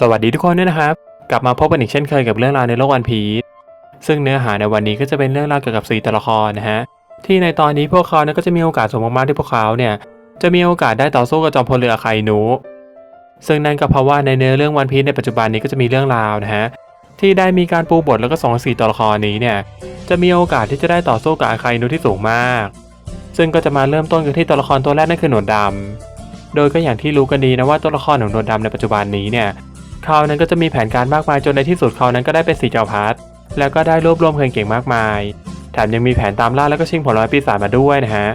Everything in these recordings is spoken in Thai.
สวัสดีทุกคนด้วยนะครับ กลับมาพบกันอีกเช่นเคยกับเรื่องราวในโลกวันพีชซึ่งเนื้อหาในวันนี้ก็จะเป็นเรื่องราวเกี่ยวกับสีตัวละครนะฮะที่ในตอนนี้พวกเขาเนี่ยก็จะมีโอกาสสูงมากๆที่พวกเขาเนี่ยจะมีโอกาสได้ต่อสู้กับจอมพลเรืออาไคนูซึ่งนั่นก็เพราะว่าในเนื้อเรื่องวันพีชในปัจจุบันนี้ก็จะมีเรื่องราวนะฮะที่ได้มีการปูบทแล้วก็สองสีตัวละครนี้เนี่ยจะมีโอกาสที่จะได้ต่อสู้กับอาไคนูที่สูงมาก ซึ่งก็จะมาเริ่มต้นกันที่ตัวละครตัวแรกนั่นคือหนวดดำโดยก็อย่างที่รู้กันดีนะว่าตัวละครของหนวดดำในปัจจุบันนี้เนี่ย เขานั้นก็จะมีแผนการมากมายจนในที่สุดเขานั้นก็ได้เป็นสีเจ้าพัดแล้วก็ได้รวบรวมเพลงเก่งมากมาย แถมยังมีแผนตามล่าแล้วก็ชิงผลไม้ปีศาจมาด้วยนะฮะ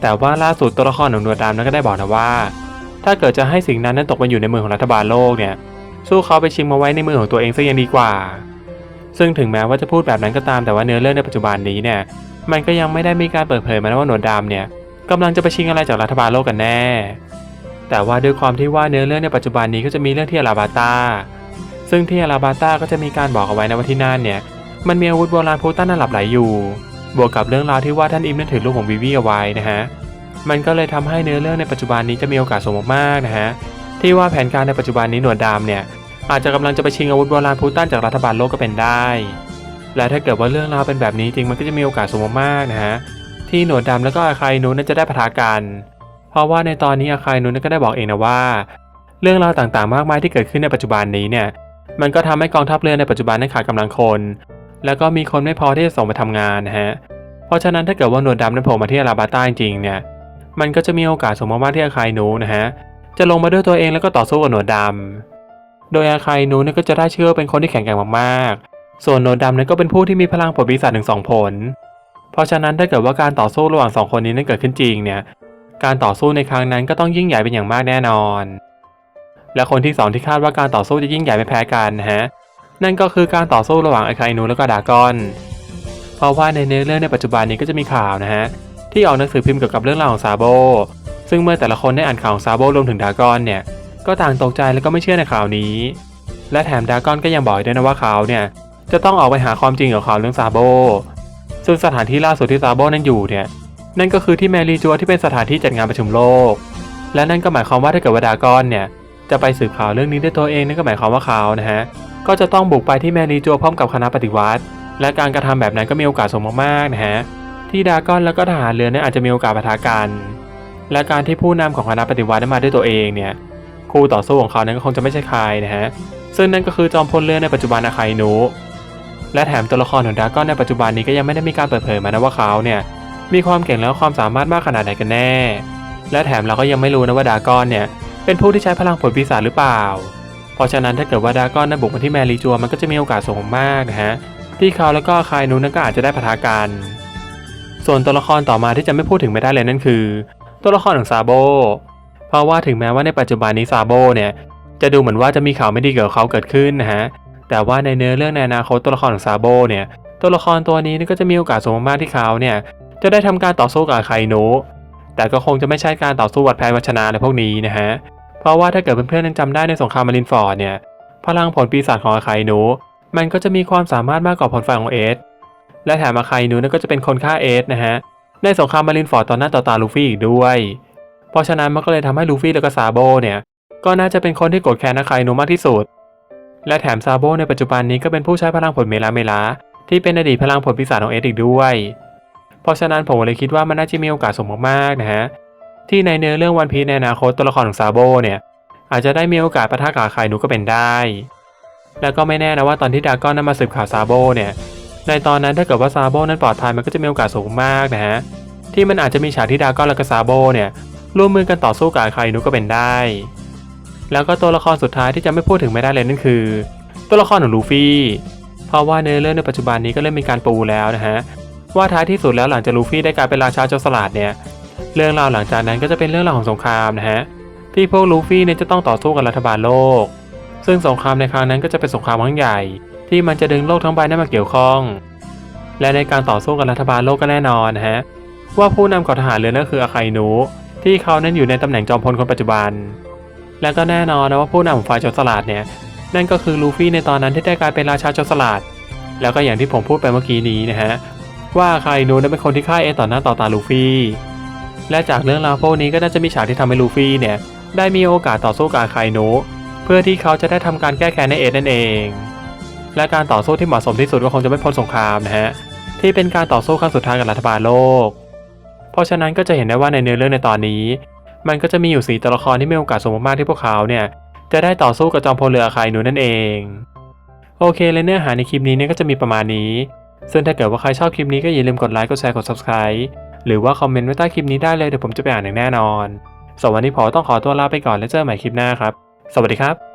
แต่ว่าล่าสุดตัวละครของหนวดดำนั้นก็ได้บอกนะว่า ถ้าเกิดจะให้สิ่งนั้นนั้นตกมาอยู่ในมือของรัฐบาลโลกเนี่ยสู้เขาไปชิงมาไว้ในมือของตัวเองซะยังดีกว่า ซึ่งถึงแม้ว่าจะพูดแบบนั้นก็ตามแต่ว่าเนื้อเรื่องในปัจจุบันนี้เนี่ย มันก็ยังไม่ได้มีการเปิดเผยมาว่าหนวดดำเนี่ยกำลังจะไปชิงอะไรจากรัฐบาลโลกกันแน่ แต่ว่าด้วยความที่ว่าเนื้อเรื่องในปัจจุบันนี้ก็จะมีเรื่องที่อาราบาตาซึ่งที่อาราบาตาก็จะมีการบอกเอาไว้นะว่าที่นั่นเนี่ย มันมีอาวุธโบราณพูตันนั่นหลับไหลอยู่ บวกกับเรื่องราวที่ว่าท่านอิมนั้นถือลูกของวิวีเอาไว้นะฮะ มันก็เลยทำให้เนื้อเรื่องในปัจจุบันนี้จะมีโอกาสสูงมากๆนะฮะ ที่ว่าแผนการในปัจจุบันนี้หนวดดำเนี่ยอาจจะกำลังจะไปชิงอาวุธโบราณพูตันจากรัฐบาลโลกก็เป็นได้ และถ้าเกิดว่าเรื่องราวเป็นแบบนี้จริงมันก็จะมีโอกาสสูงมากๆนะฮะ ที่หนวดดำแล้วก็อาคายนูนั้นจะได้ปะทะกัน เพราะว่าในตอนนี้อาคายนูนั้นก็ได้บอกเองนะว่า เรื่องราวต่างๆ มากมายที่เกิดขึ้นในปัจจุบันนี้เนี่ยมันก็ทำให้กองทัพเรือในปัจจุบันนั้นขาดกำลังคน แล้วก็มีคนไม่พอที่จะส่งไปทำงานนะฮะเพราะฉะนั้นถ้าเกิดว่าหนวดดำนั้นโผล่มาที่อาราบาต้าจริงๆเนี่ยมันก็จะมีโอกาสสูงมากๆที่อาคายนูนะฮะจะลงมาด้วยตัวเองแล้วก็ต่อสู้กับหนวดดำโดยอาคายนูเนี่ยก็จะได้ชื่อเป็นคนที่แข็งแกร่งมากๆ ส่วนหนวดดำนั้นก็เป็นผู้ที่มีพลังผลปีศาจถึงสองผล เพราะฉะนั้นถ้าเกิดว่าการต่อสู้ระหว่างสองคนนี้นั้นเกิดขึ้นจริงเนี่ย การต่อสู้ในครั้งนั้นก็ต้องยิ่งใหญ่เป็นอย่างมากแน่นอน และคนที่สองที่คาดว่าการต่อสู้จะยิ่งใหญ่ไม่แพ้กันนะฮะ นั่นก็คือการต่อสู้ระหว่างไอคายนูแล้วก็ดากอน เพราะว่าในเนื้อเรื่องในปัจจุบันนี้ก็จะมีข่าวนะฮะ ที่ออกหนังสือพิมพ์เกี่ยวกับเรื่องราวของซาโบ ซึ่งเมื่อแต่ละคนได้อ่านข่าวของซาโบรวมถึงดากอนเนี่ย ก็ต่างตกใจแล้วก็ไม่เชื่อในข่าวนี้ และแถมดากอนก็ยังบอกอีกด้วยนะว่าเขาเนี่ยจะต้องออกไปหาความจริงเกี่ยวกับข่าวเรื่องซาโบ ซึ่งสถานที่ล่าสุดที่ซาโบนั้นอยู่เนี่ย นั่นก็คือที่แมรี่จัวที่เป็นสถานที่จัดงานประชุมโลก และนั่นก็หมายความว่าถ้าเกิดว่าดากอนเนี่ยจะไปสืบข่าวเรื่องนี้ด้วยตัวเองนั่นก็หมายความว่าเขานะฮะก็จะต้องบุกไปที่แมรี่จัวพร้อมกับคณะปฏิวัติ และการกระทำแบบนั้นก็มีโอกาสสูงมากๆนะฮะที่ดากอนแล้วก็ทหารเรือเนี่ยอาจจะมีโอกาสปะทะกันและการที่ผู้นำของคณะปฏิวัติได้มาด้วยตัวเองเนี่ยคู่ต่อสู้ของเขานั้นก็คงจะไม่ใช่ใครนะฮะซึ่งนั่นก็คือจอมพลเรือในปัจจุบันอาคายนุและแถมตัวละครของดากอนในปัจจุบันนี้ก็ยังไม่ได้มีการเปิดเผยมานะว่าเขาเนี่ย มีความเก่งและความสามารถมากขนาดไหนกันแน่ และแถมเราก็ยังไม่รู้นะว่าดากอนเนี่ย เป็นผู้ที่ใช้พลังผลปีศาจหรือเปล่า เพราะฉะนั้นถ้าเกิดว่าดากอนนั้นบุกมาที่แมรี่จัวมันก็จะมีโอกาสสูงมากนะฮะ ที่เขาแล้วก็คายนูนั้นก็อาจจะได้ปะทะกัน ส่วนตัวละครต่อมาที่จะไม่พูดถึงไม่ได้เลยนั่นคือ ตัวละครของซาโบ เพราะว่าถึงแม้ว่าในปัจจุบันนี้ซาโบเนี่ยจะดูเหมือนว่าจะมีข่าวไม่ดีเกี่ยวกับเขาเกิดขึ้นนะฮะ แต่ว่าในเนื้อเรื่องในอนาคตตัวละครของซาโบเนี่ย ตัวละครตัวนี้นี่ก็จะมีโอกาสสูงมากที่เขาเนี่ย จะได้ทำการต่อสู้กับอาคายนูแต่ก็คงจะไม่ใช่การต่อสู้วัดแพ้วัชนะอะไรพวกนี้นะฮะ เพราะว่าถ้าเกิดเพื่อนๆยังจำได้ในสงครามมารินฟอร์ดเนี่ย พลังผลปีศาจของอาคายนูมันก็จะมีความสามารถมากกว่าผลไฟของเอส และแถมอาคายนูนั่นก็จะเป็นคนฆ่าเอสนะฮะ ในสงครามมารินฟอร์ดตอนหน้าต่อตาลูฟี่อีกด้วย เพราะฉะนั้นมันก็เลยทำให้ลูฟี่แล้วก็ซาโบเนี่ย ก็น่าจะเป็นคนที่โกรธแค้นอาคายนูมากที่สุด และแถมซาโบในปัจจุบันนี้ก็เป็นผู้ใช้พลังผลเมลาเมลาที่เป็นอดีตพลังผลปีศาจของเอสอีกด้วย เพราะฉะนั้นผมเลยคิดว่ามันน่าจะมีโอกาสสูงมากๆนะฮะที่ในเนื้อเรื่องวันพีในอนาคตตัวละครของซาโบเนี่ยอาจจะได้มีโอกาสประทะกับอาคายนูก็เป็นได้ แล้วก็ไม่แน่นะว่าตอนที่ดากอนนั้นมาสืบข่าวซาโบเนี่ยในตอนนั้นถ้าเกิดว่าซาโบนั้นปลอดภัยมันก็จะมีโอกาสสูงมากนะฮะที่มันอาจจะมีฉากที่ดากอนและก็ซาโบเนี่ยร่วมมือกันต่อสู้กับอาคายนูก็เป็นได้ แล้วก็ตัวละครสุดท้ายที่จะไม่พูดถึงไม่ได้เลยนั่นคือ ตัวละครของลูฟี่ เพราะว่าในเรื่องในปัจจุบันนี้ก็เริ่มมีการปูแล้วนะฮะ ว่าท้ายที่สุดแล้วหลังจากลูฟี่ได้กลายเป็นราชาโจรสลัดเนี่ย เรื่องราวหลังจากนั้นก็จะเป็นเรื่องราวของสงครามนะฮะที่พวกลูฟี่เนี่ยจะต้องต่อสู้กับรัฐบาลโลก ซึ่งสงครามในครั้งนั้นก็จะเป็นสงครามครั้งใหญ่ ที่มันจะดึงโลกทั้งใบนั้นมาเกี่ยวข้อง และในการต่อสู้กับรัฐบาลโลกก็แน่นอนนะฮะว่าผู้นำกองทหารเรือนั่นคืออาคายนูที่เขานั้นอยู่ในตำแหน่งจอมพลคนปัจจุบัน และก็แน่นอนนะว่าผู้นำของฝ่ายโจรสลัดเนี่ยนั่นก็คือลูฟี่ในตอนนั้นที่ได้กลายเป็นราชาโจรสลัดแล้วก็อย่างที่ผมพูดไปเมื่อกี้นี้นะฮะ ว่าอาคายนูนั้นเป็นคนที่ฆ่าเอต่อหน้าต่อตาลูฟี่ และจากเรื่องราวพวกนี้ก็น่าจะมีฉากที่ทำให้ลูฟี่เนี่ย ได้มีโอกาสต่อสู้กับอาคายนูเพื่อที่เขาจะได้ทำการแก้แค้นในเอดนั่นเอง และการต่อสู้ที่เหมาะสมที่สุดก็คงจะไม่พ้นสงครามนะฮะที่เป็นการต่อสู้ครั้งสุดท้ายกับรัฐบาลโลก เพราะฉะนั้นก็จะเห็นได้ว่าในเนื้อเรื่องในตอนนี้ มันก็จะมีอยู่สีตัวละครที่มีโอกาสสูงมากๆที่พวกเขาเนี่ยจะได้ต่อสู้กับจอมพลเรืออาคายนูนั่นเอง โอเคเลยเนื้อหาในคลิปนี้เนี่ยก็จะมีประมาณนี้ ซึ่งถ้าเกิดว่าใครชอบคลิปนี้ก็อย่าลืมกดไลค์ กดแชร์ กด subscribe หรือว่าคอมเมนต์ไว้ใต้คลิปนี้ได้เลยเดี๋ยวผมจะไปอ่านอย่างแน่นอนสำหรับวันนี้ผมต้องขอตัวลาไปก่อนแล้วเจอกันใหม่คลิปหน้าครับ สวัสดีครับ